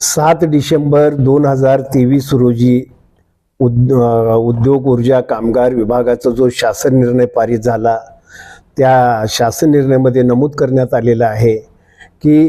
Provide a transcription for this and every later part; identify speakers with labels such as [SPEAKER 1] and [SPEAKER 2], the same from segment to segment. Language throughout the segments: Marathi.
[SPEAKER 1] सात डिसेंबर दोन हजार तेवीस रोजी उद उद्योग ऊर्जा कामगार विभागाचा जो शासन निर्णय पारित झाला त्या शासन निर्णयामध्ये नमूद करण्यात आलेलं आहे की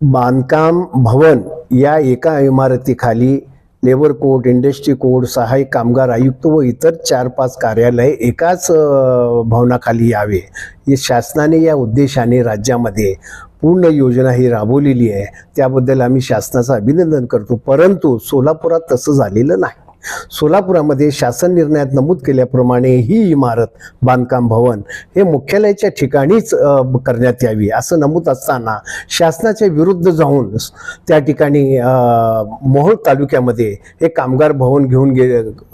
[SPEAKER 1] बांधकाम भवन या एका इमारतीखाली लेबर कोर्ट इंडस्ट्री कोड सहाय्यक कामगार आयुक्त व इतर चार पाच कार्यालय एकाच भवनाखाली यावे. हे शासनाने या उद्देशाने राज्यामध्ये पूर्ण योजना ही राबवलेली आहे. त्याबद्दल आम्ही शासनाचं अभिनंदन करतो. परंतु सोलापुरात तसं झालेलं नाही. सोलापुरामध्ये शासन निर्णयात नमूद केल्याप्रमाणे ही इमारत बांधकाम भवन हे मुख्यालयाच्या ठिकाणीच करण्यात यावी असं नमूद असताना शासनाच्या विरुद्ध जाऊन त्या ठिकाणी मोहोळ तालुक्यामध्ये हे कामगार भवन घेऊन गे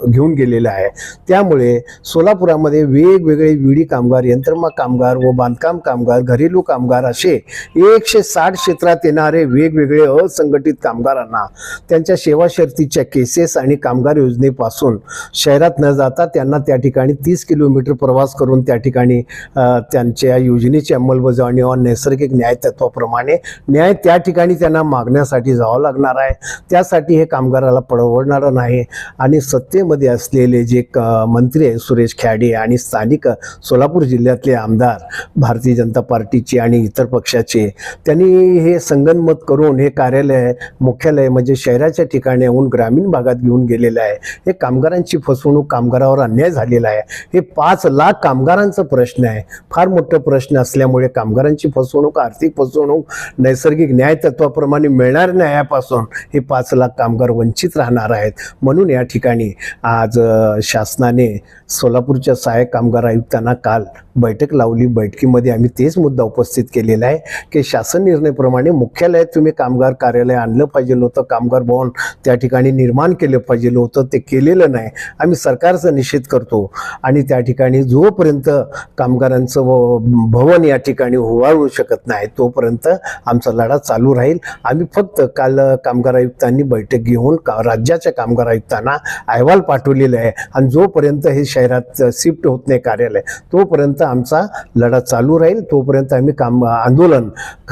[SPEAKER 1] घेऊन गेलेलं आहे. त्यामुळे सोलापुरामध्ये वेगवेगळे विडी कामगार यंत्रमा कामगार व बांधकाम कामगार घरेलू कामगार असे एकशे साठ क्षेत्रात येणारे वेगवेगळे असंघटित कामगारांना त्यांच्या सेवा शर्तीच्या केसेस आणि कामगार योजनेपासून शहरात न जाता त्यांना त्या ठिकाणी तीस किलोमीटर प्रवास करून त्या ठिकाणी त्यांच्या योजनेची अंमलबजावणी व नैसर्गिक न्याय तत्वाप्रमाणे न्याय त्या ठिकाणी त्यांना मागण्यासाठी जावं लागणार आहे. त्यासाठी हे कामगाराला परवडणारं नाही. आणि सत्तेमध्ये असलेले जे क मंत्री आहे सुरेश खॅडे आणि स्थानिक सोलापूर जिल्ह्यातले आमदार भारतीय जनता पार्टीचे आणि इतर पक्षाचे त्यांनी हे संगनमत करून हे कार्यालय मुख्यालय म्हणजे शहराच्या ठिकाणी ग्रामीण भागात घेऊन गेलेलं आहे. हे कामगारांची फसवणूक कामगारावर अन्याय झालेला आहे. हे पाच लाख कामगारांचा प्रश्न आहे. फार मोठा प्रश्न असल्यामुळे कामगारांची फसवणूक आर्थिक फसवणूक नैसर्गिक न्याय तत्वाप्रमाणे न्यायापासून हे पाच लाख कामगार वंचित राहणार आहेत. म्हणून या ठिकाणी आज शासनाने सोलापूरच्या सहाय्यक कामगार आयुक्तांना काल बैठक लावली. बैठकीमध्ये आम्ही तेच मुद्दा उपस्थित केलेला आहे की शासन निर्णयप्रमाणे मुख्यालयात तुम्ही कामगार कार्यालय आणलं पाहिजे होतं. कामगार भवन त्या ठिकाणी निर्माण केलं पाहिजे होतं. ते केलेलं नाही. आम्ही सरकारचा निषेध करतो. आणि त्या ठिकाणी जोपर्यंत कामगारांचं व भवन या ठिकाणी होवाळू शकत नाही तोपर्यंत आमचा लढा चालू राहील. आम्ही फक्त काल कामगार आयुक्तांनी बैठक घेऊन का राज्याच्या कामगार आयुक्तांना अहवाल पाठवलेला आहे. आणि जोपर्यंत हे शहरात शिफ्ट होत नाही कार्यालय तोपर्यंत आमचा लढा चालू राहील. तोपर्यंत आम्ही काम आंदोलन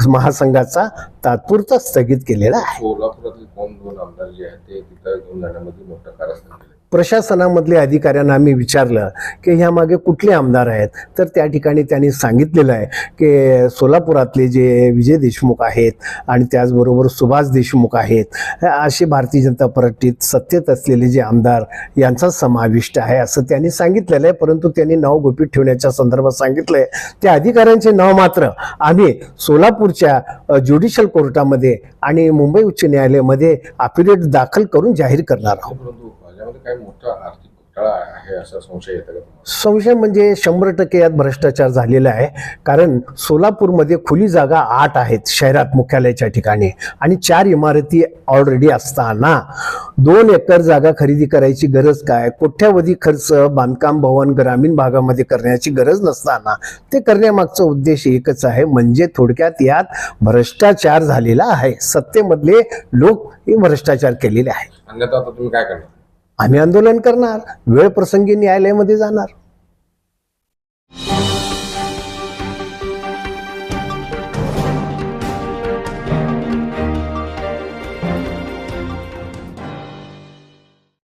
[SPEAKER 1] महासंघाचा तात्पुरता स्थगित केलेला आहे.
[SPEAKER 2] सोलापुरातले प्रशासनामधल्या
[SPEAKER 1] प्रशासनामधले अधिकाऱ्यांना आम्ही विचारलं की ह्यामागे कुठले आमदार आहेत? तर त्या ठिकाणी त्यांनी सांगितलेलं आहे की सोलापुरातले जे विजय देशमुख आहेत आणि त्याचबरोबर सुभाष देशमुख आहेत असे भारतीय जनता पार्टीत सत्तेत असलेले जे आमदार यांचा समाविष्ट आहे असं त्यांनी सांगितलेलं आहे. परंतु त्यांनी नाव गोपीत ठेवण्याच्या संदर्भात सांगितलं आहे त्या अधिकाऱ्यांचे नाव मात्र आम्ही सोलापूरच्या ज्युडिशियल कोर्टामध्ये आणि मुंबई उच्च न्यायालयामध्ये अफिडेविट दाखल करून जाहीर करणार आहोत.
[SPEAKER 2] काही मोठा आर्थिक घोटाळा आहे असा संशय येतो का तुम्हाला?
[SPEAKER 1] संशय म्हणजे शंभर टक्के यात भ्रष्टाचार झालेला आहे. कारण सोलापूरमध्ये खुली जागा आठ आहेत शहरात मुख्यालयाच्या ठिकाणी. आणि चार इमारती ऑलरेडी असताना दोन एकर जागा खरेदी करायची गरज काय? कोट्यावधी खर्च बांधकाम भवन ग्रामीण भागामध्ये करण्याची गरज नसताना. ते करण्यामागचा उद्देश एकच आहे म्हणजे थोडक्यात यात भ्रष्टाचार झालेला आहे. सत्तेमधले लोक हे भ्रष्टाचार केलेले आहे
[SPEAKER 2] अन्यथा आता तुम्ही काय करणार?
[SPEAKER 1] आम्ही आंदोलन करणार वेळ प्रसंगी न्यायालयामध्ये जाणार.